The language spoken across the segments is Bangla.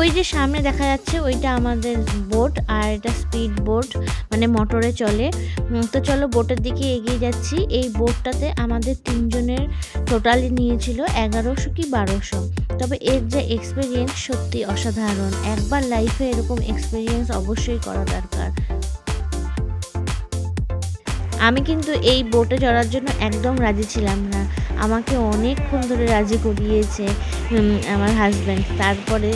ওই যে সামনে দেখা যাচ্ছে ওইটা আমাদের বোট আর এটা স্পিড বোট মানে মোটরে চলে। তো চলো বোটের দিকে এগিয়ে যাচ্ছি। এই বোটটাতে আমাদের তিনজনের টোটালি নিয়েছিল এগারোশো কি বারোশো। তবে এর যে এক্সপিরিয়েন্স সত্যি অসাধারণ। একবার লাইফে এরকম এক্সপিরিয়েন্স অবশ্যই করা দরকার। আমি কিন্তু এই বোটে চড়ার জন্য একদম রাজি ছিলাম না। আমাকে অনেকক্ষণ ধরে রাজি করিয়েছে। আমার হাজব্যান্ড তারপরে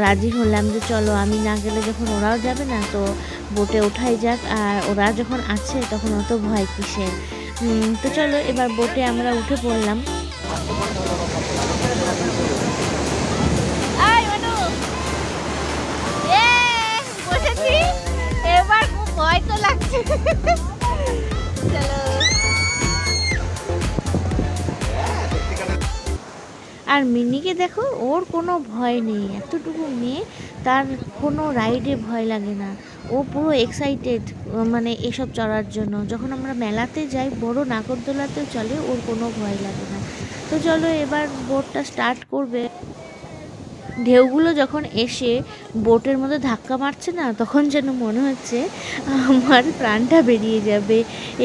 রাজি হলাম যে চলো আমি না গেলে যখন ওরাও যাবে না তো বোটে ওঠাই যাক। আর ওরা যখন আছে তখন অত ভয় উম, তো চলো এবার বোটে আমরা উঠে পড়লাম। ভয় তো লাগছে। আর মিনিকে দেখো, ওর কোনো ভয় নেই। এতটুকু মেয়ে, তার কোনো রাইডে ভয় লাগে না। ও পুরো এক্সাইটেড মানে এসব চড়ার জন্য। যখন আমরা মেলাতে যাই, বড় নাগরদোলাতেও চলে, ওর কোনো ভয় লাগে না। তো চলো এবার বোটটা স্টার্ট করবে। ঢেউগুলো যখন এসে বোটের মধ্যে ধাক্কা মারছে না, তখন যেন মনে হচ্ছে আমার প্রাণটা বেরিয়ে যাবে।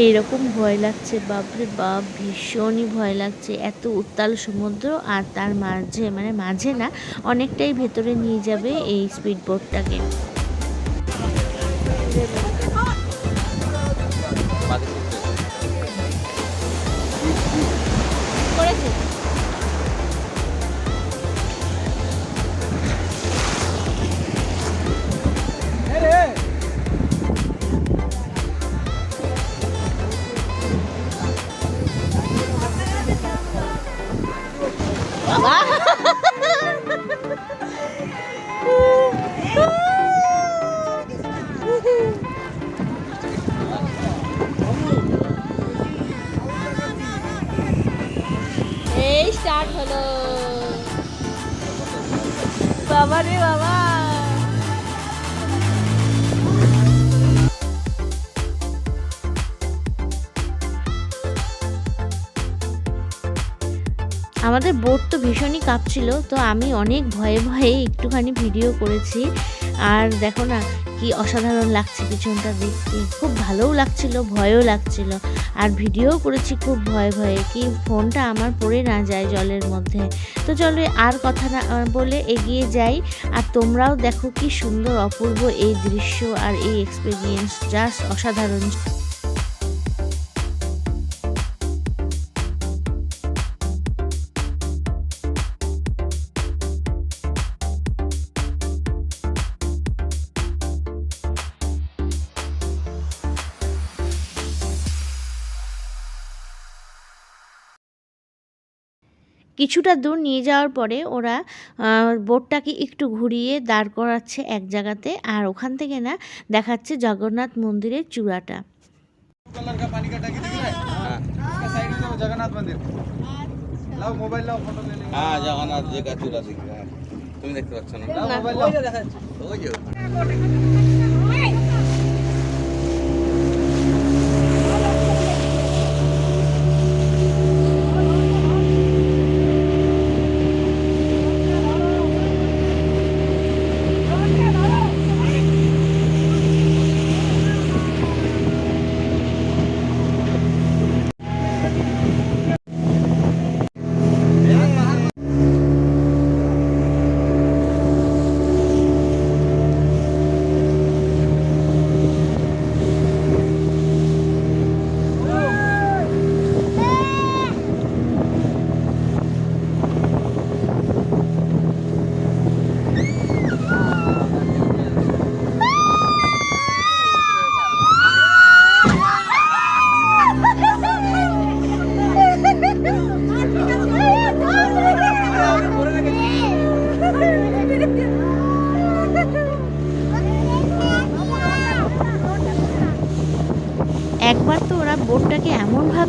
এইরকম ভয় লাগছে, বাপরে বাপ, ভীষণই ভয় লাগছে। এত উত্তাল সমুদ্র আর তার মাঝে মানে মাঝে না, অনেকটাই ভেতরে নিয়ে যাবে এই স্পিড বোটটাকে বাবা এই স্টার্ট হলো। বাবা রে বাবা। আমাদের বোট তো ভীষণই কাঁপছিল, তো আমি অনেক ভয়ে ভয়ে একটুখানি ভিডিও করেছি। আর দেখো না, কি অসাধারণ লাগছে পিছনটা দেখতে। খুব ভালোও লাগছিল, ভয়ও লাগছিল। আর ভিডিও করেছি খুব ভয়ে ভয়ে, কি ফোনটা আমার পড়ে না যায় জলের মধ্যে। তো চলো আর কথা না বলে এগিয়ে যাই। আর তোমরাও দেখো কি সুন্দর অপূর্ব এই দৃশ্য আর এই এক্সপিরিয়েন্স জাস্ট অসাধারণ। কিছুটা দূর নিয়ে যাওয়ার পরে ওরা বোটটাকে একটু ঘুরিয়ে দাঁড় করাচ্ছে এক জায়গাতে আর ওখান থেকে না দেখাচ্ছে জগন্নাথ মন্দিরের চূড়াটা। হ্যাঁ, জগন্নাথ মন্দির হ্যাঁ, জগন্নাথ তুমি দেখতে পাচ্ছ না?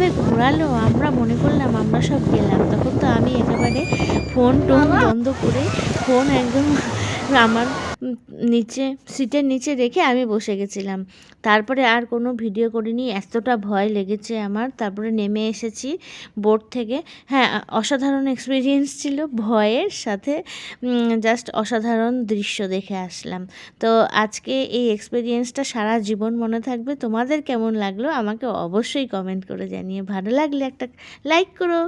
এমনভাবে ঘোরালো? আমরা মনে করলাম আমরা সব গেলাম। তখন তো আমি একেবারে ফোন টোন বন্ধ করে ফোন একদম আমার নিচে, সিটের নিচে রেখে আমি বসে গেছিলাম। তারপরে আর কোনো ভিডিও করিনি, এতটা ভয় লেগেছে আমার। তারপরে নেমে এসেছি বোর্ড থেকে। হ্যাঁ অসাধারণ এক্সপিরিয়েন্স ছিল ভয়ের সাথে জাস্ট অসাধারণ দৃশ্য দেখে আসলাম। তো আজকে এই এক্সপিরিয়েন্সটা সারা জীবন মনে থাকবে। তোমাদের কেমন লাগল আমাকে অবশ্যই কমেন্ট করে জানিয়ে ভালো লাগলে একটা লাইক করো।